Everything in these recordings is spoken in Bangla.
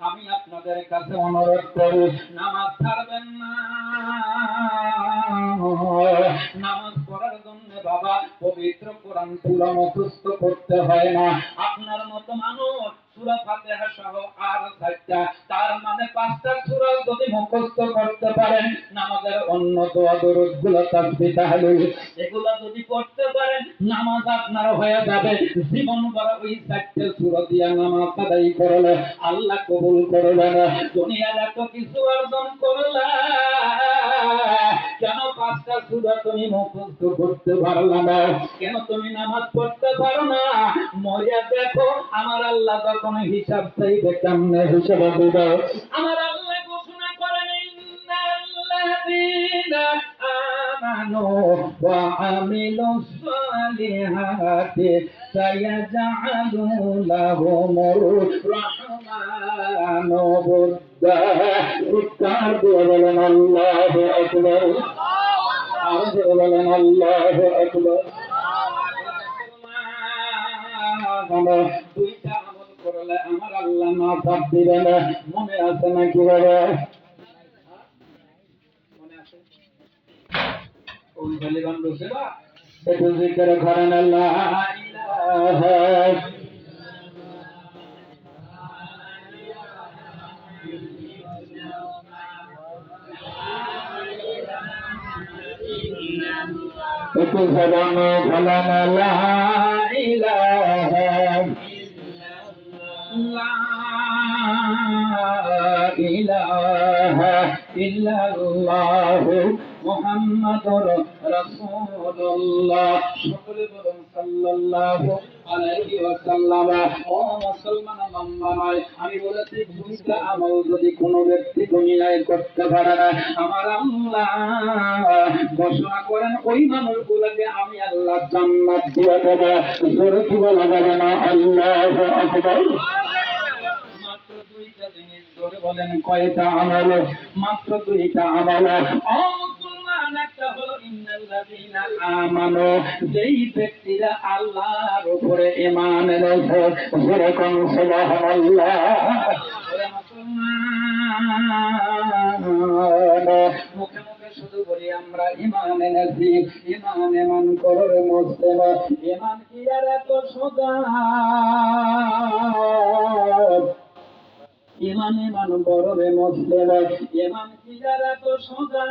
আমি আপনাদের কাছে অনুরোধ করি, নামাজ ছাড়বেন না। নামাজ পড়ার জন্য বাবা, পবিত্র কোরআন পুরো মুখস্থ করতে হয় না। আপনার মতো মানুষ সহ আর তার মানে পাঁচটা যদি মুখস্থ করতে পারেন, নামাজের অন্য দোয়া এগুলো যদি পড়তে পারেন, নামাজ আপনার হয়ে যাবে। জীবন ভর ওই দিয়া নামাজ আদায় করলে, আল্লাহ কবুল করবেন। দুনিয়ার এত কিছু অর্জন করলা পাঁচটা সূরা তুমি মুখস্থ করতে পারলা না। কেন তুমি নামাজ পড়তে পারো না? মরিয়া দেখো, আমার আল্লাহ যখন হিসাব চাইবে কেমনে হিসাব দিবে? আমার আল্লাহ ঘোষণা করেন, ইন্নাল্লাযীনা আমানু ওয়া আমিলুস সালিহাতি সায়াজআলু লাহুমুর রাহমানু বুদ্দা উত্তর বলেন, আল্লাহু আকবার। বলেন আল্লাহু আকবার দুইটা আমল করলে আমার আল্লাহ না পাপ দিবে না মনে আছে নাকি বাবা মনে আছে বসে বা একটু জিকির করেন আল্লাহ ইলাহা একটু জবানে মোহাম্মদ রসুল্লাহ সকলে বলুন সাল্লাল্লাহু আলাইহি আমি বলেছি দুইটা আমল যদি কোনো ব্যক্তি দুনিয়ায় করতে পারে না, আমার আল্লাহ ঘোষণা করেন, ওই মানুষগুলোকে আমি আল্লাহ জান্নাত দিয়ে দেব। জোরে কি বলা যাবে না? আল্লাহ জিনিস ধরে বলেন, কয়টা আমল? মাত্র দুইটা আমল। আমানু, যেই ব্যক্তিরা আল্লাহর উপরে ঈমান এনেছে বলি, আমরা ইমান এনেছি ইমান এমান করো মুসলিম ইমান কি এত সোজা? ইমান ইমান বড়বে মুসলিম ইমান কি যারা তো ইমানদার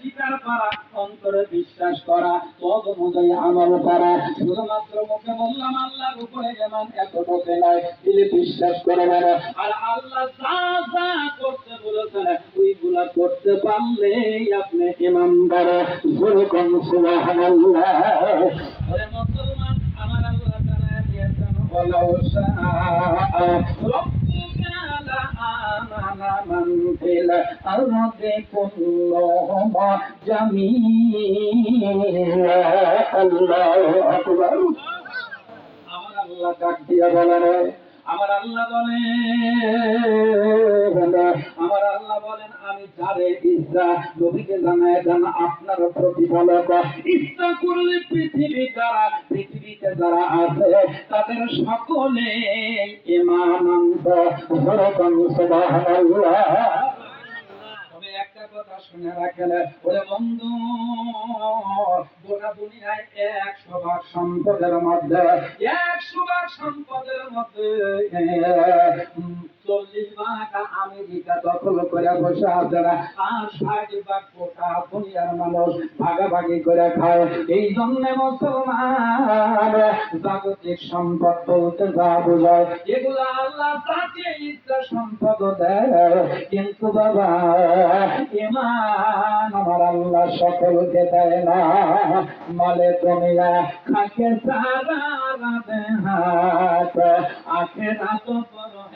স্বীকার করা অন্তরে বিশ্বাস করা পদ অনুযায়ী আমল করা। শুধুমাত্র মুখে বললাম, আল্লাহর উপরে যেমন এতটুকু নয় দিলে বিশ্বাস করবে না আর আল্লাহ যা যা করতে বলেছেন, ওইগুলা করতে পারলে আপনি ইমানদার। যেরকম সুবহানাল্লাহ। মুসলমান, আমার আল্লাহ জানায় লাআমানা কুল্লুহুম জামিআ আমার আল্লাহ দিয়া বলেন আমার আল্লাহ বলেন আমার আল্লাহ বলেন, আমি যারে নবীকে জানায় দেন, আপনার প্রতিপালক। ইচ্ছা করলে পৃথিবী যারা, পৃথিবীতে যারা আছে, তাদের সকলে তবে একটা শুনে রাখেন ওরে বন্ধু গোটা দুনিয়ায় একশো ভাগ সম্পদের মধ্যে একশো ভাগ সম্পদের মধ্যে জাগতিক সম্পদ বলতে যা বোঝায়, এগুলো আল্লাহ তাকে ইচ্ছা সম্পদ দেয়। কিন্তু বাবা, ইমান আমার আল্লাহ সকলকে দেয় না। মালে দুনিয়া খাকে সারা রাতে হাত আখে রাত পরহেজগারে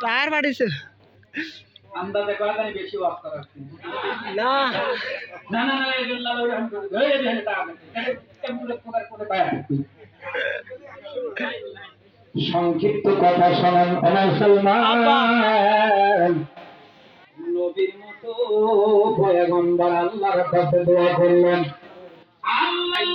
টায়ার ফাটিছে আন্দাজে বেশি না। না না না এই জন্য করে সংক্ষিপ্ত কথা শোনেন মুসলমান। নবীর মতো পয়গম্বর আল্লাহর কাছে দোয়া করলেন আল্লাহ নবী দোয়া করলেন আল্লাহ